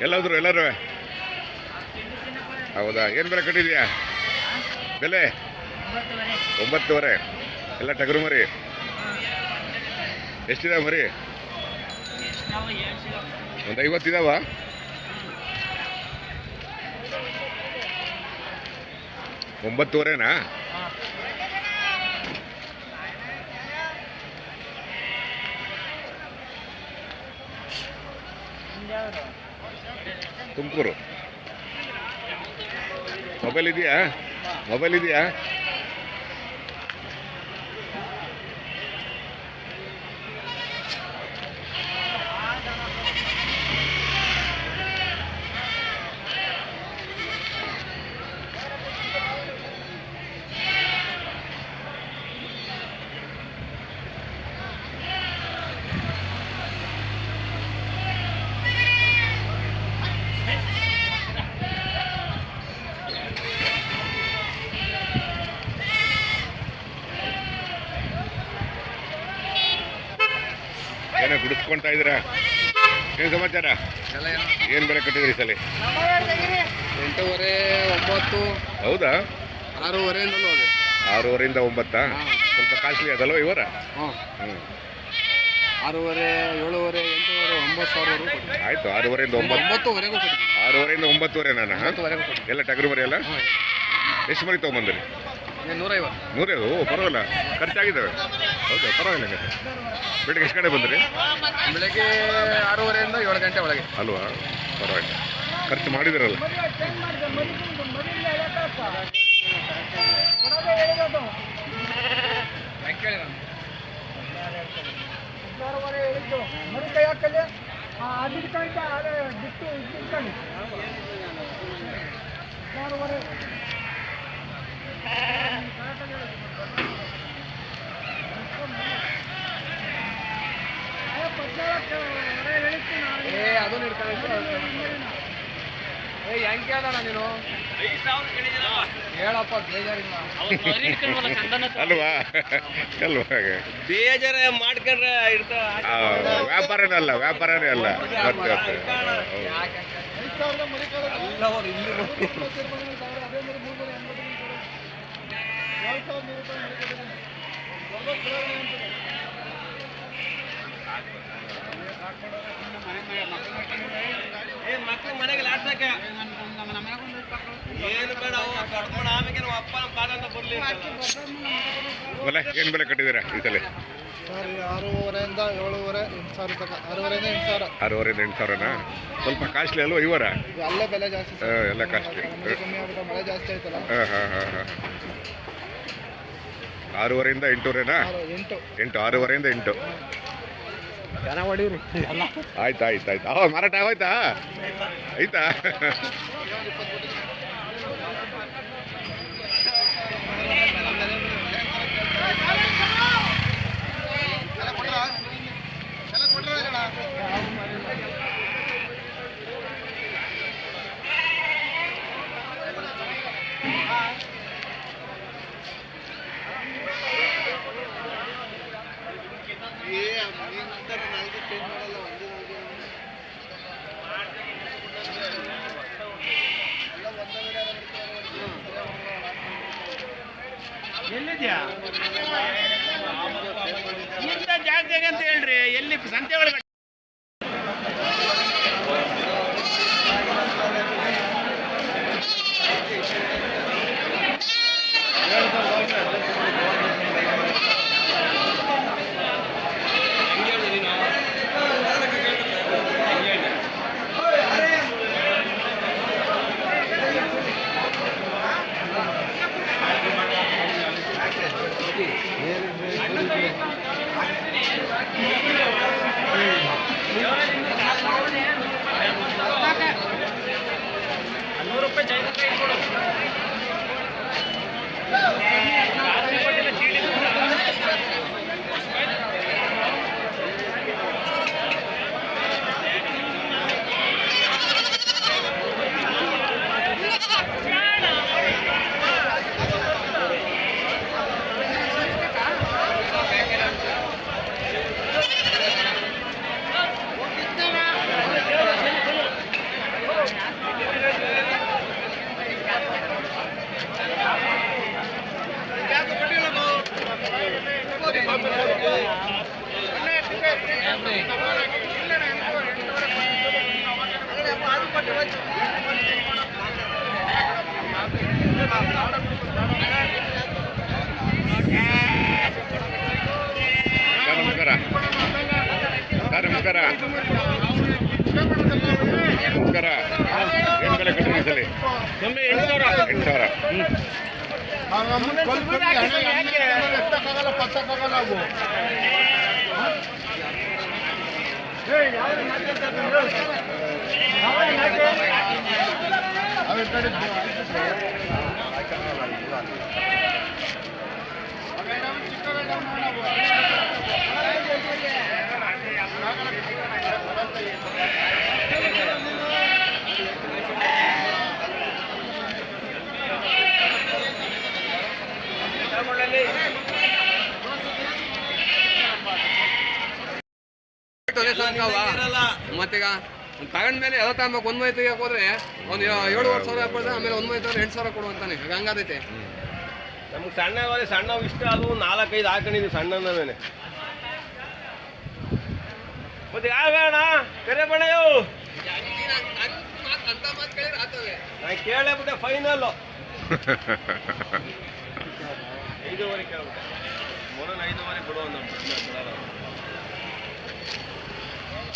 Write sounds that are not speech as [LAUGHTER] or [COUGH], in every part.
ಎಲ್ಲಾದ್ರು, ಎಲ್ಲರೂ. ಹೌದಾ? ಏನು ಬೆಲೆ ಕಟ್ಟಿದ್ಯಾ? ಬೆಲೆ? ಒಂಬತ್ತುವರೆ. ಎಲ್ಲ ಟಗರು ಮರಿ. ಎಷ್ಟಿದಾವೆ ಮರಿ? ಒಂದು ಐವತ್ತಿದಾವ ಒಂಬತ್ತುವರೆನಾ? ತುಮಕೂರು. ಮೊಬೈಲ್ ಇದೆಯಾ? ಮೊಬೈಲ್ ಇದೆಯಾ ಏನೋ ಇದ್ದೀರಾ ಏನು ಸಮಾಚಾರ? ಏನು ಬೆಲೆ ಕಟ್ಟಿದ್ರಿ ಸಲ? ಎಂಟೂವರೆ ಒಂಬತ್ತು ಹೌದಾ? ಆರೂವರೆಯಿಂದ ಆರೂವರೆಯಿಂದ ಒಂಬತ್ತಾ ಸ್ವಲ್ಪ ಕಾಸ್ಟ್ಲಿ ಅದಲ್ವ ಇವರ ಹ್ಞೂ ಆರೂವರೆ ಏಳುವರೆ ಎಂಟೂವರೆ ಒಂಬತ್ತು ಸಾವಿರವರೆಗೂ ಆಯ್ತು ಆರೂವರೆಯಿಂದ ಒಂಬತ್ತು. ಒಂಬತ್ತುವರೆಗೂ ಆರೂವರೆಯಿಂದ ಒಂಬತ್ತುವರೆ ನಾನು? ಎಲ್ಲ ಟಗರು ಮರಿ ಎಷ್ಟು ಮರಿ ತೊಗೊಂಬಂದ್ರಿ? ನೂರೈವತ್ತು. ನೂರೇ ಓ ಪರವಾಗಿಲ್ಲ. ಖರ್ಚಾಗಿದ್ದಾವೆ. ಹೌದಾ? ಪರವಾಗಿಲ್ಲ ಹಂಗಾದ್ರೆ. ಬೆಳಿಗ್ಗೆ ಎಷ್ಟು ಗಂಟೆ ಬಂದ್ರಿ? ಬೆಳಗ್ಗೆ ಆರೂವರೆಯಿಂದ ಏಳು ಗಂಟೆ ಒಳಗೆ. ಅಲ್ವಾ? ಪರವಾಗಿಲ್ಲ. ಖರ್ಚು ಮಾಡಿದಿರಲ್ಲ. ಕೇಳಿ ನೀನು? ಹೇಳಪ್ಪ ಬೇಜಾರಿಲ್ಲ. ಅಲ್ವಾ? ಬೇಜಾರ ಮಾಡ್ಕೊಂಡ್ರೆ ವ್ಯಾಪಾರನೇ ಅಲ್ಲ ವ್ಯಾಪಾರನೇ ಅಲ್ಲ. ಮತ್ತೆ ಮತ್ತೆ ಹೌದು. ಐದು ಸಾವಿರದ ಮರಿ ಕಳೆ ಎಲ್ಲ ಅವ್ರು ಇಲ್ಲಿ ಬಂದು ಅದೇ ಮರಿ ಮೂರು ಮರಿ ಎಂಬತ್ತು ಎರಡು ಸಾವಿರದ ನೂರು ರೂಪಾಯಿ ಮರಿ ಕಟ್ಟಿದ್ದೀನಿ. ಒಂಬತ್ತು ಕಿಲೋ ಅಂತಿದೆ. ಮಕ್ಳು ಮನೆಗೆ ಆಡ್ಸಕ ಏನು ಬೇಡ ಅವು ಕಟ್ಕೊಂಡು ಆಮೇಲೆ ನಮ್ಮ ಅಪ್ಪ ನಮ್ಮ ಕಾಲ ಅಂತ. ಬರ್ಲಿ ಆಮೇಲೆ ಏನು ಬೆಲೆ ಕಟ್ಟಿದ್ದೀರಾ ಈ ಸಲ? ಸರ್ ಆರೂವರೆಯಿಂದ ಏಳುವರೆ ಎಂಟು ಸಾವಿರ ತನಕ. ಆರೂವರೆಯಿಂದ ಎಂಟು ಸಾವಿರ. ಆರೂವರೆಯಿಂದ ಎಂಟು ಸಾವಿರನಾ? ಸ್ವಲ್ಪ ಕಾಸ್ಟ್ಲಿ ಅಲ್ವಾ ಇವರ ಎಲ್ಲ ಬೆಲೆ ಜಾಸ್ತಿ ಆ, ಎಲ್ಲ ಕಾಸ್ಟ್ಲಿ. ಮಳೆ ಕಮ್ಮಿ ಆಗ್ಬಿಟ್ಟು ಮಳೆ ಜಾಸ್ತಿ ಆಯ್ತಲ್ಲ. ಹಾಂ ಹಾಂ ಹಾಂ ಹಾಂ. ಆರೂವರೆಯಿಂದ ಎಂಟೂವರೆನಾ? ಎಂಟು. ಎಂಟು ಆರೂವರೆಯಿಂದ ಎಂಟು. ಆಯ್ತು ಆಯ್ತು ಆಯ್ತು. ಮಾರಾಟ ಆಯ್ತಾ? ಆಯ್ತಾ ಎಲ್ಲಿದ್ಯಾ? ಇಂಥ ಜಾಗದಾಗ ಅಂತ ಹೇಳ್ರಿ ಎಲ್ಲಿ ಸಂತೆ ಒಳಗಡೆ? ನಮಸ್ಕಾರ. ನಮಸ್ಕಾರ. ಏನು ಬೆಲೆ ಕಟ್ಟಿದ್ರಿ ಸಲ ಎಂಟು ಸಾವಿರ ಎಂಟು ಸಾವಿರ ಎತ್ತಕ್ಕಾಗಲ್ಲ ಪತ್ತಕ್ಕಾಗಲ್ಲ ಅವು ಅವು ಈ ಮತ್ತೀಗ ತಗೊಂಡ್ಮೇಲೆ ಎಲ್ಲ ತಗೊಂಬೇಕು ಒಂದ್ ಮೈ ತೆಗಿಯಕ್ ಹೋದ್ರೆ ಒಂದ್ ಏಳುವರೆ ಸಾವಿರ ಕೊಡ್ತಾರೆ ಆಮೇಲೆ ಒಂದ್ ಮೈ ತಗೊಂಡ್ರೆ ಎಂಟು ಸಾವಿರ ಕೊಡು ಅಂತಾನೆ. ಈಗ ಹಂಗಾದೈತೆ ನಮ್ಗೆ ಸಣ್ಣ ಸಣ್ಣ ಇಷ್ಟ ಅದು ನಾಲ್ಕೈದು ಹಾಕೊಂಡಿದ್ವಿ ಸಣ್ಣನೇ ಮತ್ತೆ ಯಾವ ಬೇಡ ಕರೆ ಬಣ್ಣಯೋ ನಾ ಕೇಳೇ ಬಿಟ್ಟೆ ಫೈನಲ್ [LAUGHS] ಐದೂವರೆ ಕೇಳ್ಬಿಟ್ಟೆ ಮೊದಲು ಐದೂವರೆ ಕೊಡು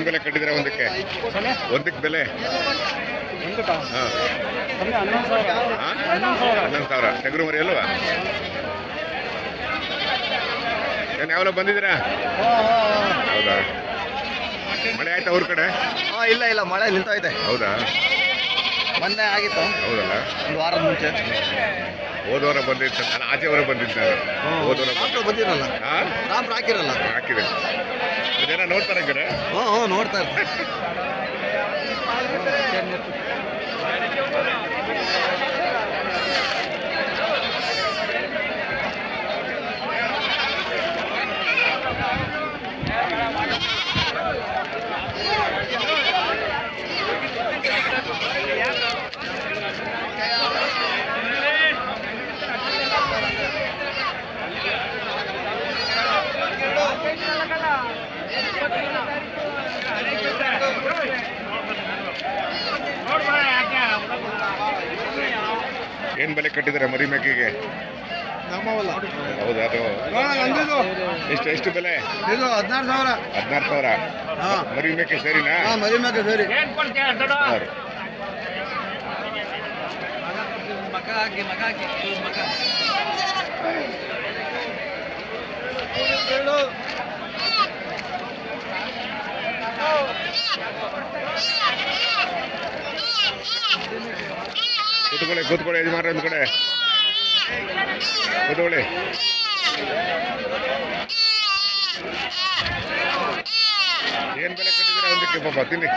ಏನು ಬೆಲೆ ಕಟ್ಟಿದ್ರೆ ಒಂದಕ್ಕೆ? ಒಂದಕ್ಕೆ ಬೆಲೆ? ಹಾಂ. ಹನ್ನೊಂದು ಸಾವಿರ. ಟಗರು ಮರಿ ಅಲ್ವಾ? ಏನು ಯಾವಲ್ಲ ಬಂದಿದ್ದೀರಾ? ಹೌದಾ? ಮಳೆ ಆಯ್ತಾ ಅವ್ರ ಕಡೆ? ಹಾ ಇಲ್ಲ ಇಲ್ಲ. ಮಳೆ ನಿಂತೈತೆ ಹೌದಾ? ಮೊನ್ನೆ ಆಗಿತ್ತು. ಹೌದಲ್ಲ? ಒಂದು ವಾರದ ಮುಂಚೆ. ಹೋದವರ ಬಂದಿದ್ದ ನಾನು ಆಚೆ ಅವರ ಬಂದಿದ್ದೆ ಹೋದವರ ಬಂದಿರಲ್ಲ. ಹಾಂ? ಡಾಕ್ಟ್ರು ಹಾಕಿರಲ್ಲ. ಹಾಕಿದೆ. ಜನ ನೋಡ್ತಾರೆ ಹ್ಞೂ ಹ್ಞೂ ನೋಡ್ತಾ [LAUGHS] ಏನು ಬೆಲೆ ಕಟ್ಟಿದ್ದಾರೆ ಮರಿ ಮೇಕೆಗೆ? ಹೌದಾ ಅದು? ಎಷ್ಟು ಎಷ್ಟು ಬೆಲೆ? ಇದು ಹದಿನಾರು ಸಾವಿರ. ಹದಿನಾರು ಸಾವಿರ? ಹಾ. ಮರಿ ಮೇಕೆ ಸರಿನಾ? ಹಾಂ ಮರಿ ಮೇಕೆ ಸರಿ. ಏನ್ ಕೊಡ್ತೀಯ ದೊಡ್ಡ? ಸರಿ. ಮಗ ಹಾಕಿ ಮಗ ಹಾಕಿ ಮಗ ಕೂತ್ಕೊಳ್ಳಿ ಕೂತ್ಕೊಳ್ಳಿ ಯಜಮಾನ್ರೆ ಒಂದು ಕಡೆ. ಕೂತ್ಕೊಳ್ಳಿ. ಏನ್ ಬೆಲೆ ಕಟ್ಟಿದ್ರೆ ಒಂದಕ್ಕೆ ಪಾಪ? ತಿನ್ನಿ.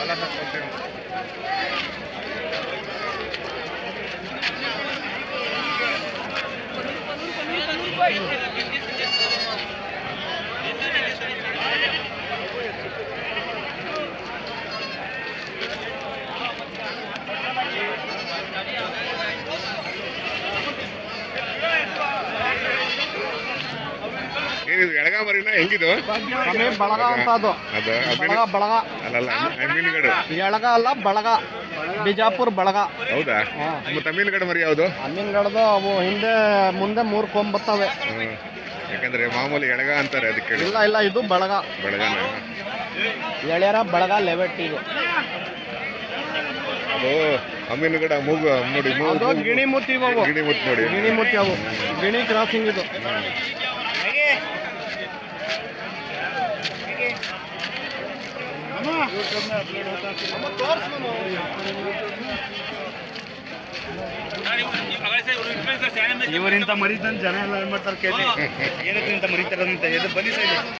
ಅಲ್ಲ right. ಎಳಗ ಮರಿನ ಹೆಂಗಿದು? ಬಳಗ ಅಂತ ಅದು. ಅದು ಬಳಗ ಬಳಗ. ಅಲ್ಲಲ್ಲ ಅಮೀನ್ಗಡು ಎಳಗ ಅಲ್ಲ ಬಳಗ. ಬಿಜಾಪುರ ಬಳಗ. ಹೌದಾ? ಮತ್ತೆ ಅಮೀನ್ಗಡ ಮರಿ ಯಾವುದು? ಅಮ್ಮಿನ್ಗಡ್ದು ಅವು ಹಿಂದೆ ಮುಂದೆ ಮೂರ್ ಕೊಂಬ್ ಬರ್ತವೆ ಯಾಕಂದ್ರೆ ಮಾಮೂಲಿ ಎಳಗ ಅಂತಾರೆ ಅದಕ್ಕೆ ಇಲ್ಲ ಇಲ್ಲ ಇದು ಬಳಗ. ಬಳಗ ಎಳೆಯರ ಬಳಗ ಲೆವೆಟ್ ಇದು. ಅದು ಅಮೀನ್ಗಡ ಮೂಗು ನೋಡಿ ಗಿಣಿ ಮುತ್ತಿ ಗಿಣಿ ಮುತ್ತಿ ನೋಡಿ. ಗಿಣಿ ಮುತ್ತಿ ಅವು. ಗಿಣಿ ಕ್ರಾಸಿಂಗ್ ಇದು. ಇವರಿಂತ ಮರಿತಂತ ಜನ ಎಲ್ಲ ಏನ್ ಮಾಡ್ತಾರೆ ಕೇಳಿ? ಏನಕ್ಕೆ ಇಂತ ಎದು ಬಲಿ ಸೈಡ್.